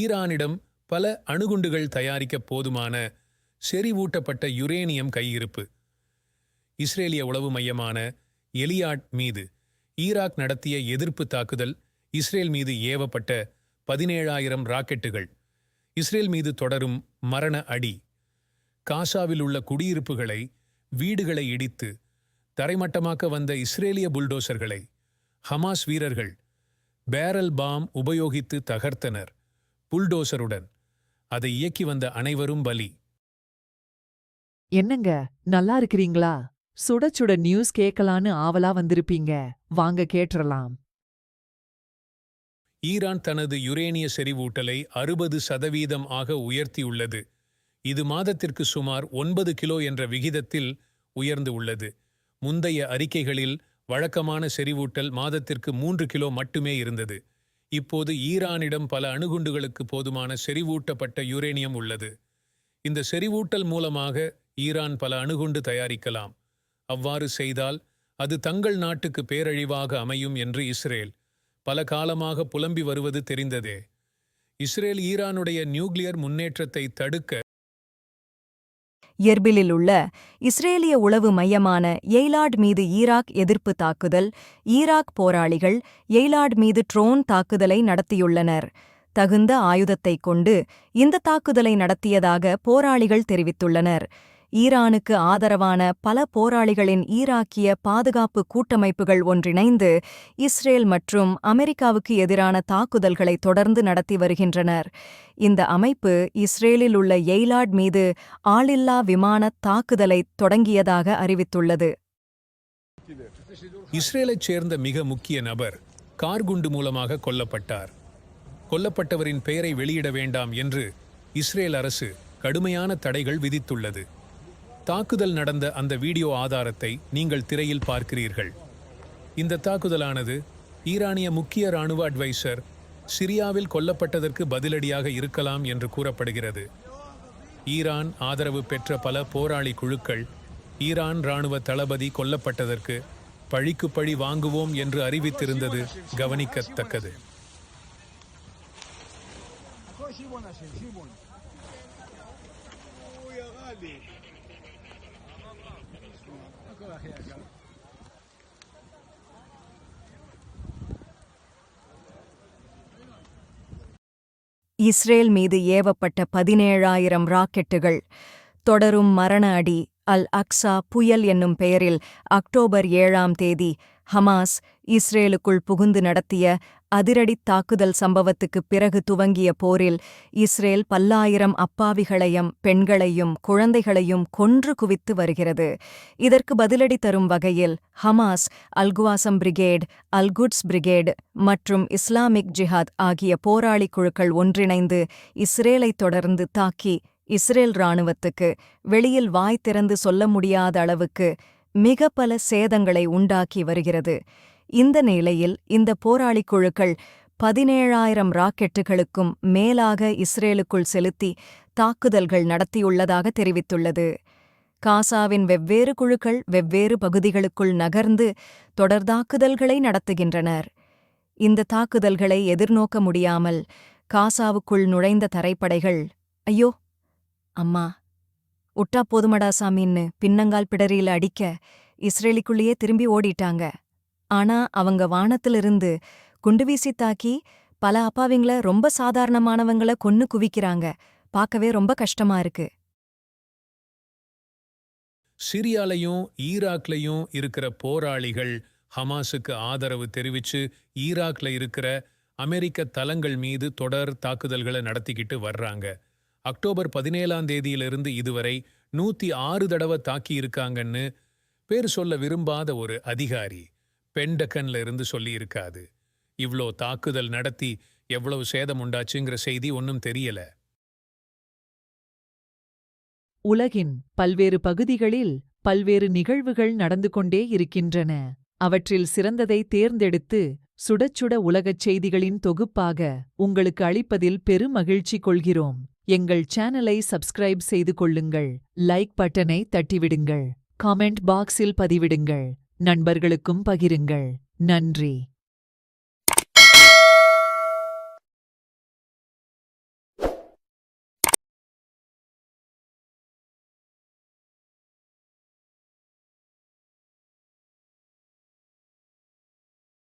ஈரானிடம் பல அணுகுண்டுகள் தயாரிக்க போதுமான செறிவூட்டப்பட்ட யுரேனியம் கையிருப்பு. இஸ்ரேலிய உளவு மையமான எலியாட் மீது ஈராக் நடத்திய எதிர்ப்பு தாக்குதல் இஸ்ரேல் மீது ஏவப்பட்ட பதினேழாயிரம் ராக்கெட்டுகள். இஸ்ரேல் மீது தொடரும் மரண அடி. காசாவில் உள்ள குடியிருப்புகளை வீடுகளை இடித்து தரைமட்டமாக்க வந்த இஸ்ரேலிய புல்டோசர்களை ஹமாஸ் வீரர்கள் பேரல் பாம் உபயோகித்து தகர்த்தனர். புல்டோசருடன். அதை இயக்கி வந்த அனைவரும் பலி. என்னங்க நல்லா இருக்கிறீங்களா? சுட சுட நியூஸ் கேட்கலான்னு ஆவலா வந்திருப்பீங்க. வாங்க கேட்டுறலாம். ஈரான் தனது யுரேனிய செறிவூட்டலை அறுபது சதவீதம் ஆக உயர்த்தியுள்ளது. இது மாதத்திற்கு சுமார் ஒன்பது கிலோ என்ற விகிதத்தில் உயர்ந்து உள்ளது. முந்தைய அறிக்கைகளில் வழக்கமான செறிவூட்டல் மாதத்திற்கு மூன்று கிலோ மட்டுமே இருந்தது. இப்போது ஈரானிடம் பல அணுகுண்டுகளுக்கு போதுமான செறிவூட்டப்பட்ட யுரேனியம் உள்ளது. இந்த செறிவூட்டல் மூலமாக ஈரான் பல அணுகுண்டு தயாரிக்கலாம். அவ்வாறு செய்தால் அது தங்கள் நாட்டுக்கு பேரழிவாக அமையும் என்று இஸ்ரேல் பல காலமாக புலம்பி வருவது தெரிந்ததே. இஸ்ரேல் ஈரானுடைய நியூக்ளியர் முன்னேற்றத்தை தடுக்க எர்பிலில் உள்ள இஸ்ரேலிய உளவு மையமான எய்லாட் மீது ஈராக் எதிர்ப்பு தாக்குதல் ஈராக் போராளிகள் எய்லாட் மீது ட்ரோன் தாக்குதலை நடத்தியுள்ளனர். தகுந்த ஆயுதத்தைக் கொண்டு இந்த தாக்குதலை நடத்தியதாக போராளிகள் தெரிவித்துள்ளனர். ஈரானுக்கு ஆதரவான பல போராளிகளின் ஈராக்கிய பாதுகாப்பு கூட்டமைப்புகள் ஒன்றிணைந்து இஸ்ரேல் மற்றும் அமெரிக்காவுக்கு எதிரான தாக்குதல்களை தொடர்ந்து நடத்தி வருகின்றனர். இந்த அமைப்பு இஸ்ரேலில் உள்ள எய்லாட் மீது ஆளில்லா விமான தாக்குதலை தொடங்கியதாக அறிவித்துள்ளது. இஸ்ரேலைச் சேர்ந்த மிக முக்கிய நபர் கார்குண்டு மூலமாக கொல்லப்பட்டார். கொல்லப்பட்டவரின் பெயரை வெளியிட வேண்டாம் என்று இஸ்ரேல் அரசு கடுமையான தடைகள் விதித்துள்ளது. தாக்குதல் நடந்த அந்த வீடியோ ஆதாரத்தை நீங்கள் திரையில் பார்க்கிறீர்கள். இந்த தாக்குதலானது ஈரானிய முக்கிய ராணுவ அட்வைசர் சிரியாவில் கொல்லப்பட்டதற்கு பதிலடியாக இருக்கலாம் என்று கூறப்படுகிறது. ஈரான் ஆதரவு பெற்ற பல போராளி குழுக்கள் ஈரான் ராணுவ தளபதி கொல்லப்பட்டதற்கு பழிக்கு பழி வாங்குவோம் என்று அறிவித்திருந்தது கவனிக்கத்தக்கது. இஸ்ரேல் மீது ஏவப்பட்ட பதினேழாயிரம் ராக்கெட்டுகள் தொடரும் மரண அடி அல் அக்ஸா புயல் என்னும் பெயரில் அக்டோபர் ஏழாம் தேதி ஹமாஸ் இஸ்ரேலுக்குள் புகுந்து நடத்திய அதிரடித் தாக்குதல் சம்பவத்துக்குப் பிறகு துவங்கிய போரில் இஸ்ரேல் பல்லாயிரம் அப்பாவிகளையும் பெண்களையும் குழந்தைகளையும் கொன்று குவித்து வருகிறது. இதற்கு பதிலடி தரும் வகையில் Hamas al Qassam brigade al Quds brigade மற்றும் இஸ்லாமிக் ஜிஹாத் ஆகிய போராளி குழுக்கள் ஒன்றிணைந்து இஸ்ரேலைத் தொடர்ந்து தாக்கி இஸ்ரேல் இராணுவத்துக்கு வெளியில் வாய் திறந்து சொல்ல முடியாத அளவுக்கு மிக பல சேதங்களை உண்டாக்கி வருகிறது. இந்த நிலையில் இந்த போராளிக் குழுக்கள் பதினேழாயிரம் ராக்கெட்டுகளுக்கும் மேலாக இஸ்ரேலுக்குள் செலுத்தி தாக்குதல்கள் நடத்தியுள்ளதாக தெரிவித்துள்ளது. காசாவின் வெவ்வேறு குழுக்கள் வெவ்வேறு பகுதிகளுக்குள் நகர்ந்து தொடர்தாக்குதல்களை நடத்துகின்றனர். இந்த தாக்குதல்களை எதிர்நோக்க முடியாமல் காசாவுக்குள் நுழைந்த தரைப்படைகள் ஐயோ அம்மா உட்டா போதுமடா சாமின்னு பின்னங்கால் பிடரியில அடிக்க இஸ்ரேலிக்குள்ளேயே திரும்பி ஓடிட்டாங்க. ஆனா அவங்க வானத்திலிருந்து குண்டு வீசி தாக்கி பல அப்பாவிங்கள ரொம்ப சாதாரணமானவங்கள கொன்னு குவிக்கிறாங்க. பார்க்கவே ரொம்ப கஷ்டமா இருக்கு. சிரியாலையும் ஈராக்லையும் இருக்கிற போராளிகள் ஹமாஸுக்கு ஆதரவு தெரிவிச்சு ஈராக்ல இருக்கிற அமெரிக்க தளங்கள் மீது தொடர் தாக்குதல்களை நடத்திக்கிட்டு வர்றாங்க. அக்டோபர் பதினேழாம் தேதியிலிருந்து இதுவரை நூத்தி ஆறு தடவை தாக்கி இருக்காங்கன்னு பேர் சொல்ல விரும்பாத ஒரு அதிகாரி. பெண்டகன்ல இருந்து சொல்லியிருக்காது. இவ்ளோ தாக்குதல் நடத்தி எவ்வளவு சேதம் உண்டாச்சுங்கிற செய்தி ஒன்றும் தெரியல. உலகின் பல்வேறு பகுதிகளில் பல்வேறு நிகழ்வுகள் நடந்து கொண்டே இருக்கின்றன. அவற்றில் சிறந்ததை தேர்ந்தெடுத்து சுடச்சுட உலகச் செய்திகளின் தொகுப்பாக உங்களுக்கு அளிப்பதில் பெருமகிழ்ச்சி கொள்கிறோம். எங்கள் சேனலை சப்ஸ்கிரைப் செய்து கொள்ளுங்கள். லைக் பட்டனை தட்டிவிடுங்கள். காமெண்ட் பாக்ஸில் பதிவிடுங்கள். நண்பர்களுக்கும் பகிருங்கள். நன்றி.